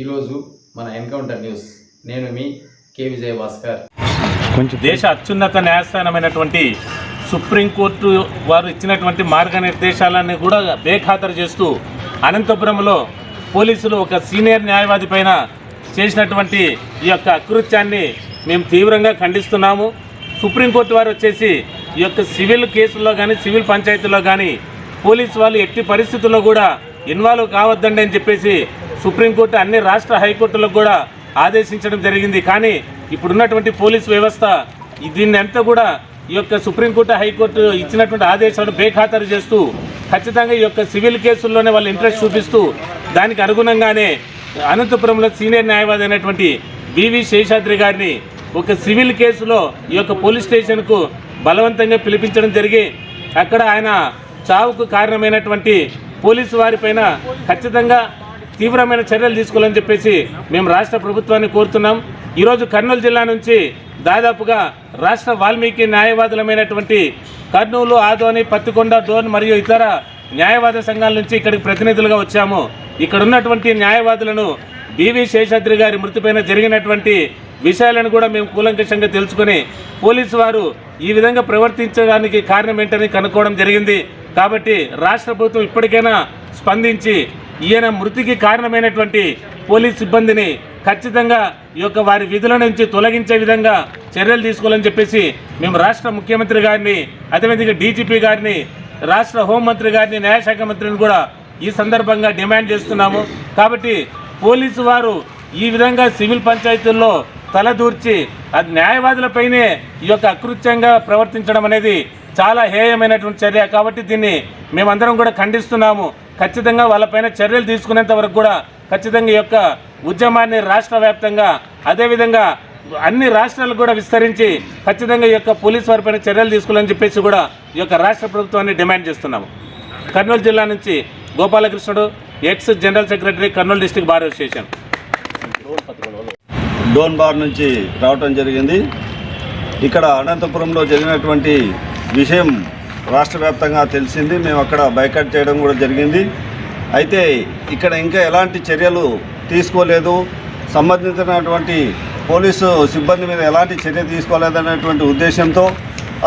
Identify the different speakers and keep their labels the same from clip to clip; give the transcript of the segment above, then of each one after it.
Speaker 1: ఈరోజు మన encounter news. నేను మీ కే. విజయ భాస్కర్
Speaker 2: దేశ అత్యున్నత న్యాయస్థానమైనటువంటి సుప్రీంకోర్టు వారు ఇచ్చినటువంటి మార్గనిర్దేశాలన్నీ కూడా బేఖాతరు చేస్తూ అనంతపురంలో పోలీసులు ఒక సీనియర్ న్యాయవాది పైన చేసినటువంటి ఈ యొక్క అకృత్యాన్ని మేము తీవ్రంగా ఖండిస్తున్నాము. సుప్రీంకోర్టు వారు వచ్చేసి ఈ యొక్క సివిల్ కేసుల్లో కానీ సివిల్ పంచాయతీలో కానీ పోలీసు వాళ్ళు ఎట్టి పరిస్థితుల్లో కూడా ఇన్వాల్వ్ కావద్దండి అని చెప్పేసి సుప్రీంకోర్టు అన్ని రాష్ట్ర హైకోర్టులకు కూడా ఆదేశించడం జరిగింది. కానీ ఇప్పుడున్నటువంటి పోలీస్ వ్యవస్థ దీన్ని అంతా కూడా ఈ యొక్క సుప్రీంకోర్టు హైకోర్టు ఇచ్చినటువంటి ఆదేశాలను బేఖాతరు చేస్తూ ఖచ్చితంగా ఈ యొక్క సివిల్ కేసుల్లోనే వాళ్ళు ఇంట్రెస్ట్ చూపిస్తూ దానికి అనుగుణంగానే అనంతపురంలో సీనియర్ న్యాయవాది అయినటువంటి బివి శేషాద్రి గారిని ఒక సివిల్ కేసులో ఈ యొక్క పోలీస్ స్టేషన్కు బలవంతంగా పిలిపించడం జరిగి అక్కడ ఆయన చావుకు కారణమైనటువంటి పోలీసు వారిపైన ఖచ్చితంగా తీవ్రమైన చర్యలు తీసుకోవాలని చెప్పేసి మేము రాష్ట్ర ప్రభుత్వాన్ని కోరుతున్నాం. ఈరోజు కర్నూలు జిల్లా నుంచి దాదాపుగా రాష్ట్ర వాల్మీకి న్యాయవాదులమైనటువంటి కర్నూలు ఆదోని పత్తికొండ డోన్ మరియు ఇతర న్యాయవాద సంఘాల నుంచి ఇక్కడికి ప్రతినిధులుగా వచ్చాము. ఇక్కడ ఉన్నటువంటి న్యాయవాదులను బివి శేషాద్రి గారి మృతిపైన జరిగినటువంటి విషయాలను కూడా మేము కూలంకషంగా తెలుసుకొని పోలీసు వారు ఈ విధంగా ప్రవర్తించడానికి కారణం ఏంటని కనుక్కోవడం జరిగింది. కాబట్టి రాష్ట్ర ప్రభుత్వం ఇప్పటికైనా స్పందించి ఈయన మృతికి కారణమైనటువంటి పోలీస్ సిబ్బందిని ఖచ్చితంగా ఈ యొక్క వారి విధుల నుంచి తొలగించే విధంగా చర్యలు తీసుకోవాలని చెప్పేసి మేము రాష్ట్ర ముఖ్యమంత్రి గారిని అదేవిధంగా డీజీపీ గారిని రాష్ట్ర హోంమంత్రి గారిని న్యాయశాఖ మంత్రిని కూడా ఈ సందర్భంగా డిమాండ్ చేస్తున్నాము. కాబట్టి పోలీసు వారు ఈ విధంగా సివిల్ పంచాయతీల్లో తలదూర్చి అది న్యాయవాదులపైనే ఈ యొక్క అకృత్యంగా ప్రవర్తించడం అనేది చాలా హేయమైనటువంటి చర్య. కాబట్టి దీన్ని మేమందరం కూడా ఖండిస్తున్నాము. ఖచ్చితంగా వాళ్ళపైన చర్యలు తీసుకునేంత వరకు కూడా ఖచ్చితంగా ఈ యొక్క ఉద్యమాన్ని రాష్ట్ర వ్యాప్తంగా అదేవిధంగా అన్ని రాష్ట్రాలకు కూడా విస్తరించి ఖచ్చితంగా ఈ యొక్క పోలీస్ వారిపైన చర్యలు తీసుకోవాలని చెప్పేసి కూడా ఈ యొక్క రాష్ట్ర ప్రభుత్వాన్ని డిమాండ్ చేస్తున్నాము. కర్నూలు జిల్లా నుంచి Gopalakrishnudu ex general secretary Kurnool district bar association.
Speaker 3: Dhone bar నుంచి రావటం జరిగింది. ఇక్కడ అనంతపురంలో జరిగినటువంటి విషయం రాష్ట్ర వ్యాప్తంగా తెలిసింది మేము అక్కడ బైకట్ చేయడం కూడా జరిగింది. అయితే ఇక్కడ ఇంకా ఎలాంటి చర్యలు తీసుకోలేదు. సంబంధించినటువంటి పోలీసు సిబ్బంది మీద ఎలాంటి చర్య తీసుకోలేదనేటువంటి ఉద్దేశంతో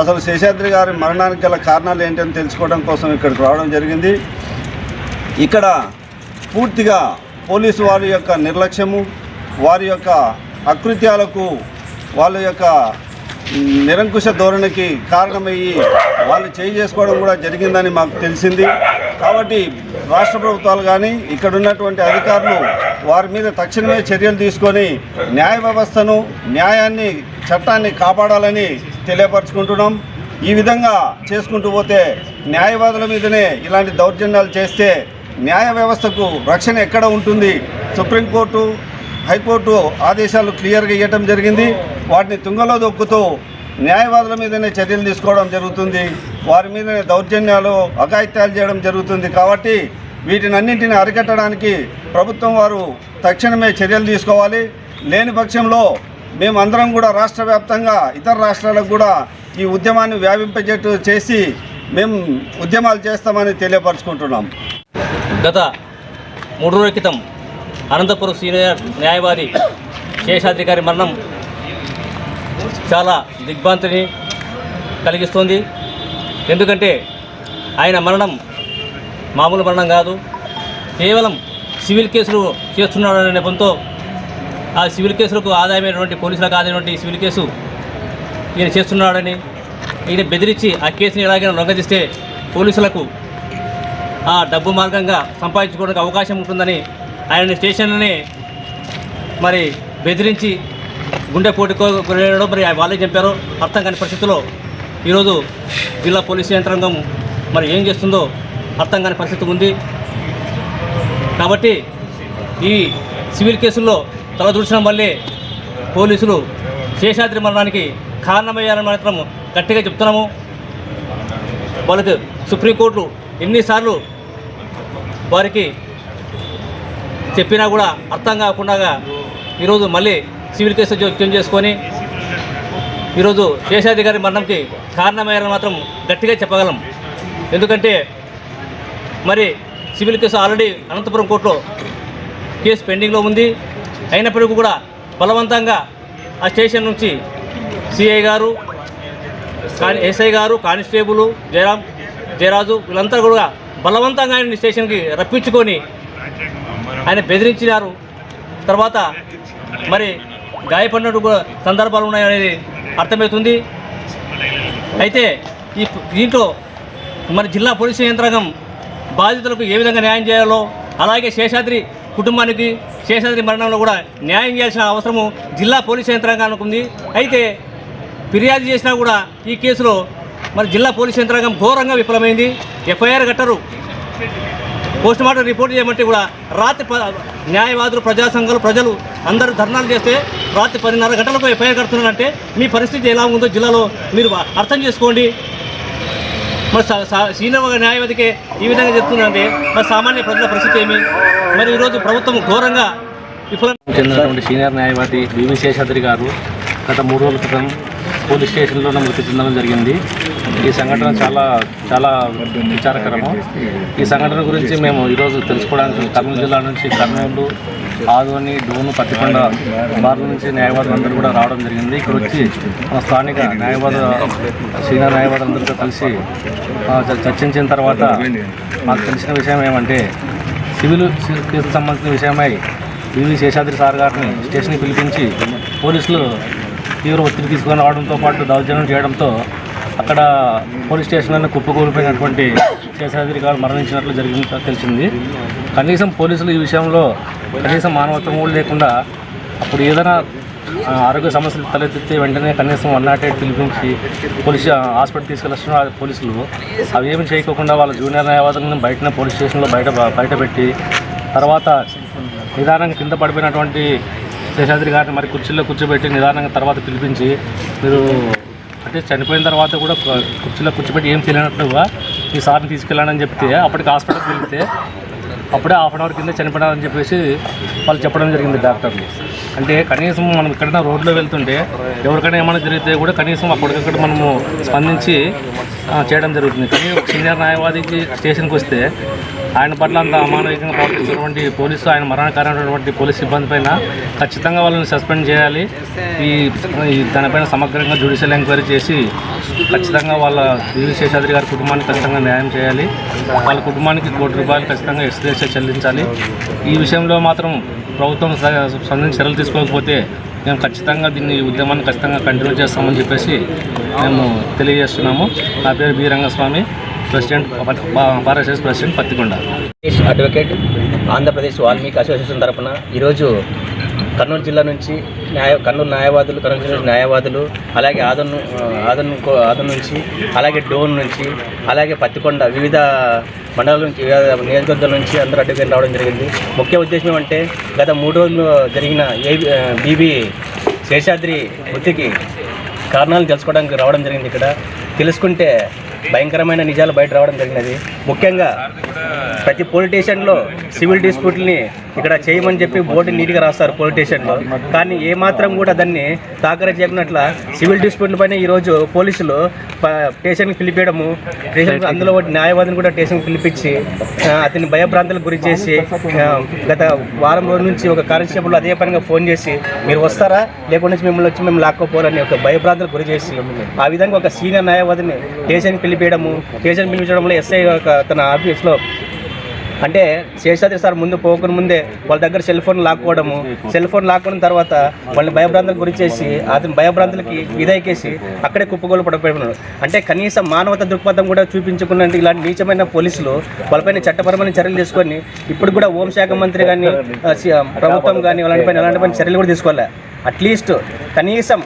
Speaker 3: అసలు శేషాద్రి గారి మరణానికి గల కారణాలు ఏంటని తెలుసుకోవడం కోసం ఇక్కడికి రావడం జరిగింది. ఇక్కడ పూర్తిగా పోలీసు వారి యొక్క నిర్లక్ష్యము వారి యొక్క అకృత్యాలకు వాళ్ళ యొక్క నిరంకుశ ధోరణికి కారణమయ్యి వాళ్ళు చేయి చేసుకోవడం కూడా జరిగిందని మాకు తెలిసింది. కాబట్టి రాష్ట్ర ప్రభుత్వాలు కానీ ఇక్కడ ఉన్నటువంటి అధికారులు వారి మీద తక్షణమే చర్యలు తీసుకొని న్యాయ వ్యవస్థను న్యాయాన్ని చట్టాన్ని కాపాడాలని తెలియపరచుకుంటున్నాం. ఈ విధంగా చేసుకుంటూ పోతే న్యాయవాదుల మీదనే ఇలాంటి దౌర్జన్యాలు చేస్తే న్యాయ వ్యవస్థకు రక్షణ ఎక్కడ ఉంటుంది? సుప్రీంకోర్టు హైకోర్టు ఆదేశాలు క్లియర్గా ఇవ్వటం జరిగింది. వాటిని తుంగలో దొక్కుతూ న్యాయవాదుల మీదనే చర్యలు తీసుకోవడం జరుగుతుంది. వారి మీదనే దౌర్జన్యాలు అఘాయిత్యాలు చేయడం జరుగుతుంది. కాబట్టి వీటినన్నింటిని అరికట్టడానికి ప్రభుత్వం వారు తక్షణమే చర్యలు తీసుకోవాలి. లేని పక్షంలో మేమందరం కూడా రాష్ట్ర వ్యాప్తంగా ఇతర రాష్ట్రాలకు కూడా ఈ ఉద్యమాన్ని వ్యాపింపజేట్టు చేసి మేము ఉద్యమాలు చేస్తామని తెలియపరచుకుంటున్నాం.
Speaker 4: గత మూడు రోజుల క్రితం అనంతపురం సీనియర్ న్యాయవాది శేషాద్రి గారి మరణం చాలా దిగ్భ్రాంతిని కలిగిస్తోంది. ఎందుకంటే ఆయన మరణం మామూలు మరణం కాదు. కేవలం సివిల్ కేసులు చేస్తున్నాడనే నెపంతో ఆ సివిల్ కేసులకు ఆదాయమైనటువంటి పోలీసులకు ఆదాయమైనటువంటి సివిల్ కేసు ఈయన చేస్తున్నాడని ఈయన బెదిరించి ఆ కేసుని ఎలాగైనా లొంగదీస్తే పోలీసులకు ఆ డబ్బు మార్గంగా సంపాదించుకోవడానికి అవకాశం ఉంటుందని ఆయన స్టేషన్ని మరి బెదిరించి గుండె కొనడం మరి వాళ్ళే చంపారు అర్థం కాని పరిస్థితిలో ఈరోజు జిల్లా పోలీసు యంత్రాంగం మరి ఏం చేస్తుందో అర్థం కాని పరిస్థితి ఉంది. కాబట్టి ఈ సివిల్ కేసుల్లో తలదూర్చడం వల్లే పోలీసులు శేషాద్రి మరణానికి కారణమయ్యారని మాత్రం గట్టిగా చెప్తున్నాము. వాళ్ళకి సుప్రీంకోర్టు ఎన్నిసార్లు వారికి చెప్పినా కూడా అర్థం కాకుండా ఈరోజు మళ్ళీ సివిల్ కేసు జోక్యం చేసుకొని ఈరోజు శేషాధికారి గారి మరణంకి కారణమయ్యారని మాత్రం గట్టిగా చెప్పగలం. ఎందుకంటే మరి సివిల్ కేసు ఆల్రెడీ అనంతపురం కోర్టులో కేసు పెండింగ్లో ఉంది. అయినప్పటికీ కూడా బలవంతంగా ఆ స్టేషన్ నుంచి సిఐ గారు ఎస్ఐ గారు కానిస్టేబుల్ జయరాం జయరాజు వీళ్ళంతా కూడా బలవంతంగా ఆయన స్టేషన్కి రప్పించుకొని ఆయన బెదిరించినారు. తర్వాత మరి గాయపడినట్టు కూడా సందర్భాలు ఉన్నాయనేది అర్థమవుతుంది. అయితే ఈ దీంట్లో మన జిల్లా పోలీసు యంత్రాంగం బాధితులకు ఏ విధంగా న్యాయం చేయాలో అలాగే శేషాద్రి కుటుంబానికి శేషాద్రి మరణంలో కూడా న్యాయం చేయాల్సిన అవసరము జిల్లా పోలీసు యంత్రాంగానికి ఉంది. అయితే ఫిర్యాదు చేసినా కూడా ఈ కేసులో మరి జిల్లా పోలీసు యంత్రాంగం ఘోరంగా విఫలమైంది. ఎఫ్ఐఆర్ కట్టరు. పోస్ట్ మార్టం రిపోర్ట్ చేయమంటే కూడా రాత్రి ప న్యాయవాదులు ప్రజా సంఘాలు ప్రజలు అందరూ ధర్నాలు చేస్తే రాత్రి పదిన్నర గంటలకు ఎఫ్ఐఆర్ కడుతున్నారంటే మీ పరిస్థితి ఎలా ఉందో జిల్లాలో మీరు అర్థం చేసుకోండి. మరి సా- న్యాయవాదికే సీనియర్ ఈ విధంగా చెప్తున్నారంటే మరి సామాన్య ప్రజల పరిస్థితి ఏమి? మరి ఈరోజు ప్రభుత్వం ఘోరంగా విఫలం
Speaker 5: చెందినటువంటి సీనియర్ న్యాయవాది బీవీ శేషాద్రి గారు గత మూడు రోజుల క్రితం పోలీస్ స్టేషన్లోనే మృతి చెందడం జరిగింది. ఈ సంఘటన చాలా చాలా విచారకరము. ఈ సంఘటన గురించి మేము ఈరోజు తెలుసుకోవడానికి కర్నూలు జిల్లా నుంచి కర్నూలు ఆదోని డోను పత్తికొండ బార్ల నుంచి న్యాయవాదులందరూ కూడా రావడం జరిగింది. ఇక్కడ వచ్చి మన స్థానిక న్యాయవాద సీనియర్ న్యాయవాదులందరితో కలిసి చర్చించిన తర్వాత మాకు తెలిసిన విషయం ఏమంటే సివిల్ కేసుకు సంబంధించిన విషయమై వివి శేషాద్రి సార్ గారిని స్టేషన్కి పిలిపించి పోలీసులు తీవ్ర ఒత్తిడి తీసుకొని రావడంతో పాటు దౌర్జన్యం చేయడంతో అక్కడ పోలీస్ స్టేషన్లను కుప్పకూలిపోయినటువంటి శేషాద్రి గారు మరణించినట్లు జరిగింది తెలిసింది. కనీసం పోలీసులు ఈ విషయంలో కనీసం మానవత్వం కూడా లేకుండా అప్పుడు ఏదైనా ఆరోగ్య సమస్యలు తలెత్తితే వెంటనే కనీసం వన్ నాట్ ఎయిట్ పిలిపించి పోలీస్ హాస్పిటల్ తీసుకెళ్ళిన పోలీసులు అవి ఏమి చేయకోకుండా వాళ్ళ జూనియర్ న్యాయవాదులను బయటనే పోలీస్ స్టేషన్లో బయట బయట పెట్టి తర్వాత నిదానంగా కింద పడిపోయినటువంటి శేషాద్రి గారిని మరి కుర్చీలో కూర్చోబెట్టి నిదానంగా తర్వాత పిలిపించి మీరు అంటే చనిపోయిన తర్వాత కూడా కుర్చీలో కూర్చోబెట్టి ఏం తెలియనట్లుగా ఈ సార్ని తీసుకెళ్ళాలని చెప్తే అప్పటికి హాస్పిటల్కి వెళ్తే అప్పుడే హాఫ్ అన్ అవర్ కింద చనిపోయినారని చెప్పేసి వాళ్ళు చెప్పడం జరిగింది డాక్టర్లు. అంటే కనీసం మనం ఎక్కడైనా రోడ్లో వెళ్తుంటే ఎవరికైనా ఏమైనా జరిగితే కూడా కనీసం అప్పటికక్కడ మనము స్పందించి చేయడం జరుగుతుంది. కానీ ఒక సీనియర్ న్యాయవాదికి స్టేషన్కి వస్తే ఆయన పట్ల అంత అమానవికంగా ప్రవర్తిస్తున్నటువంటి పోలీసు ఆయన మరణకరమైనటువంటి పోలీస్ సిబ్బంది పైన ఖచ్చితంగా వాళ్ళని సస్పెండ్ చేయాలి. ఈ దానిపైన సమగ్రంగా జ్యుడిషియల్ ఎంక్వైరీ చేసి ఖచ్చితంగా వాళ్ళ దివి శేషాద్రి గారి కుటుంబానికి ఖచ్చితంగా న్యాయం చేయాలి. వాళ్ళ కుటుంబానికి కోటి రూపాయలు ఖచ్చితంగా ఎక్స్గ్రేషియా చెల్లించాలి. ఈ విషయంలో మాత్రం ప్రభుత్వం స- చర్యలు తీసుకోకపోతే మేము ఖచ్చితంగా దీన్ని ఈ ఉద్యమాన్ని ఖచ్చితంగా కంటిన్యూ చేస్తామని చెప్పేసి మేము తెలియజేస్తున్నాము. నా పేరు బి. రంగస్వామి. ప్రెసిడెంట్ భారతదేశ president Pattikonda.
Speaker 6: Advocate Andhra Pradesh Valmiki association తరఫున ఈరోజు కర్నూలు జిల్లా నుంచి న్యాయ కర్నూలు న్యాయవాదులు కర్నూలు జిల్లా న్యాయవాదులు అలాగే ఆదన్ ఆదన్ ఆదన్ నుంచి అలాగే డోన్ నుంచి అలాగే పత్తికొండ వివిధ మండలాల నుంచి వివిధ నియోజకవర్గాల నుంచి అందరూ అడ్డుకొని రావడం జరిగింది. ముఖ్య ఉద్దేశం ఏమంటే గత మూడు రోజులు జరిగిన ఏ బీబీ శేషాద్రి మృతికి కారణాలు తెలుసుకోవడానికి రావడం జరిగింది ఇక్కడ. తెలుసుకుంటే భయంకరమైన నిజాలు బయట రావడం జరిగినది. ముఖ్యంగా ప్రతి పోలీస్ స్టేషన్లో సివిల్ డిస్ప్యూట్ని ఇక్కడ చేయమని చెప్పి బోర్డు నీట్గా రాస్తారు పోలీస్ స్టేషన్లో కానీ ఏమాత్రం కూడా దాన్ని తాకర చేయకున్నట్ల సివిల్ డిస్ప్యూట్ల పైన ఈరోజు పోలీసులు ప- స్టేషన్కి పిలిపించడము స్టేషన్ అందులో ఒకటి న్యాయవాదిని కూడా స్టేషన్కి పిలిపించి అతని భయభ్రాంతులకు గురి చేసి గత వారం రోజుల నుంచి ఒక కానిస్టేబుల్ అదే పనిగా ఫోన్ చేసి మీరు వస్తారా? లేకుండా మిమ్మల్ని వచ్చి మేము లాక్కోపోవాలని ఒక భయభ్రాంతులకు గురి చేసి ఆ విధంగా ఒక సీనియర్ న్యాయవాదిని స్టేషన్కి పిలిపించడము స్టేషన్ పిలిపించడంలో ఎస్ఐ తన ఆఫీస్లో అంటే శేషాద్రి సార్ ముందు పోకుండా ముందే వాళ్ళ దగ్గర సెల్ ఫోన్ లాక్కోవడము. సెల్ ఫోన్ లాక్కున్న తర్వాత వాళ్ళని భయభ్రాంతులకు గురి చేసి అతని భయభ్రాంతులకి ఇదైకేసి అక్కడే కుప్పగోలు పడిపోయినాడు. అంటే కనీసం మానవత దృక్పథం కూడా చూపించుకున్నట్టు ఇలాంటి నీచమైన పోలీసులు వాళ్ళపైన చట్టపరమైన చర్యలు తీసుకొని ఇప్పుడు కూడా హోంశాఖ మంత్రి కానీ ప్రభుత్వం కానీ వాళ్ళపైన ఎలాంటి పైన చర్యలు కూడా తీసుకోవాలి? అట్లీస్ట్ కనీసం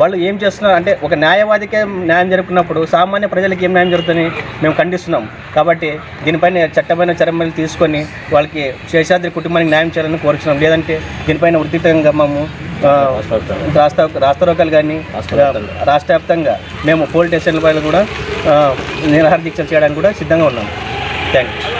Speaker 6: వాళ్ళు ఏం చేస్తున్నారు అంటే ఒక న్యాయవాదికే న్యాయం జరుపుకున్నప్పుడు సామాన్య ప్రజలకు ఏం న్యాయం జరుగుతుందని మేము ఖండిస్తున్నాం. కాబట్టి దీనిపైన చట్టమైన చర్యలు తీసుకొని వాళ్ళకి శేషాద్రి కుటుంబానికి న్యాయం చేయాలని కోరుచున్నాం. లేదంటే దీనిపైన ఉద్రిక్తంగా మేము రాస్తా రాస్తారోకాలు కానీ రాష్ట్ర వ్యాప్తంగా మేము పోలీస్ స్టేషన్ల పైన కూడా నిరాహార దీక్షలు చేయడానికి కూడా సిద్ధంగా ఉన్నాం. Thank you